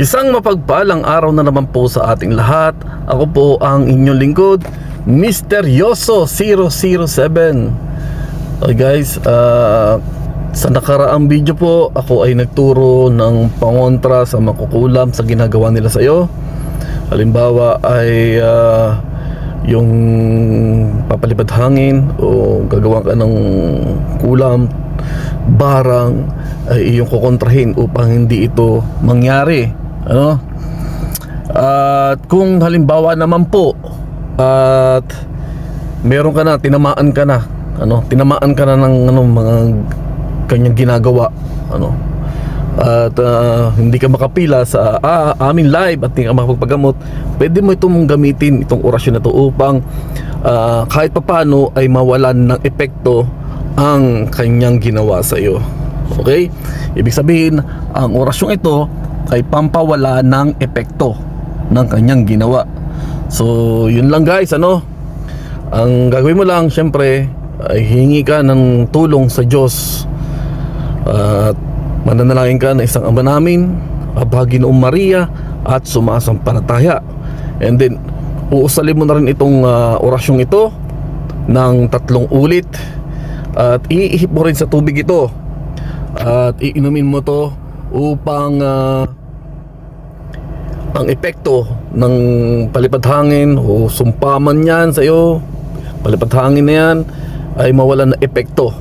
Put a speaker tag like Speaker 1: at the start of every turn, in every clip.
Speaker 1: Isang mapagpalang araw na naman po sa ating lahat. Ako po ang inyong lingkod, Misteryoso 007. Okay guys, ah, sa nakaraang video po, ako ay nagturo ng pangontra sa makukulam sa ginagawa nila sa iyo. Halimbawa ay ah, yung papalipad hangin o gagawa ka ng kulam, barang ay iyong kukontrahin upang hindi ito mangyari. Ano? At kung halimbawa naman po at meron ka na, tinamaan ka na, ano, tinamaan ka na ng ano, mga kanyang ginagawa, ano, at ah, hindi ka makapila sa ah, aming live at hindi ka makapagpagamot, pwede mo itong gamitin, itong orasyon na to upang ah, kahit papano ay mawalan ng epekto ang kanyang ginawa sa iyo. Okay? Ibig sabihin, ang orasyong ito ay pampawala ng epekto ng kanyang ginawa. So, yun lang guys, ano? Ang gagawin mo lang, syempre, ay hingi ka ng tulong sa Diyos. At mananalangin ka na isang ama namin, Aba Ginoong Maria, at sumasampalataya. And then, uusalin mo na rin itong ah, orasyong ito ng tatlong ulit. At iihip mo rin sa tubig ito. At iinumin mo to upang ah, ang epekto ng palipad hangin o sumpaman yan sa iyo, palipad hangin na yan ay mawalan ng epekto.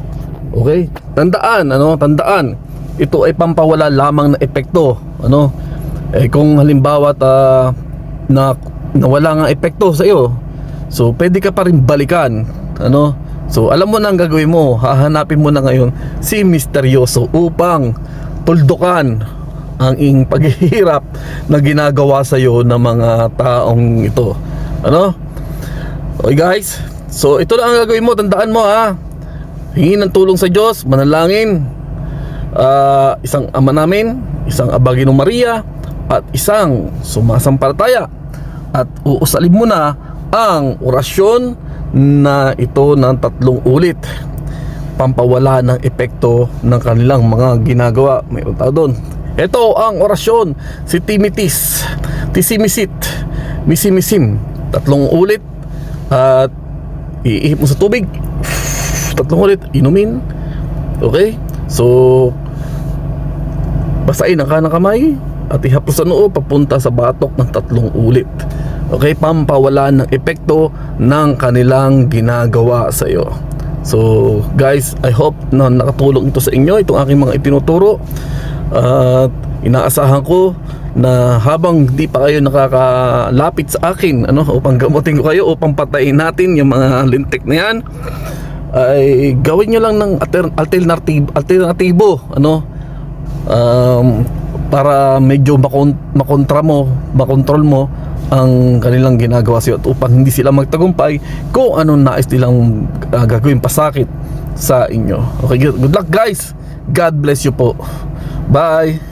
Speaker 1: Okay? Tandaan, ano? Tandaan. Ito ay pampawala lamang ng epekto, ano? Eh kung halimbawa ta na nawala nga epekto sa iyo, so pwede ka pa rin balikan, ano? So alam mo na ang gagawin mo, hahanapin mo na ngayon si Misteryoso upang tuldukan ang ing paghihirap na ginagawa sa iyo ng mga taong ito. Ano? Okay guys, so ito lang ang gagawin mo, tandaan mo ha. Hingin ng tulong sa Diyos, manalangin. Ah, isang ama namin, isang Abaginong Maria, at isang sumasampalataya. At uusalin mo na ang orasyon na ito ng tatlong ulit pampawala ng epekto ng kanilang mga ginagawa. Mayroon tao doon. Ito ang orasyon. Si Timitis, Tisimisit, Misimisim. Tatlong ulit. At iihip mo sa tubig. Tatlong ulit. Inumin. Okay? So, basain ang kanang kamay at ihapos sa noo papunta sa batok ng tatlong ulit. Okay, pampawala ng epekto ng kanilang ginagawa sa iyo. So, guys, I hope na nakatulong ito sa inyo, itong aking mga itinuturo. At inaasahan ko na habang di pa kayo nakakalapit sa akin, ano, upang gamutin ko kayo, upang patayin natin yung mga lintik na yan, ay gawin nyo lang ng alter- alternative, alternatibo, ano, um, para medyo makon, makontra mo, makontrol mo ang kanilang ginagawa sa iyo at upang hindi sila magtagumpay kung anong nais nilang uh, gagawin pasakit sa inyo. Okay, good luck guys. God bless you po. Bye.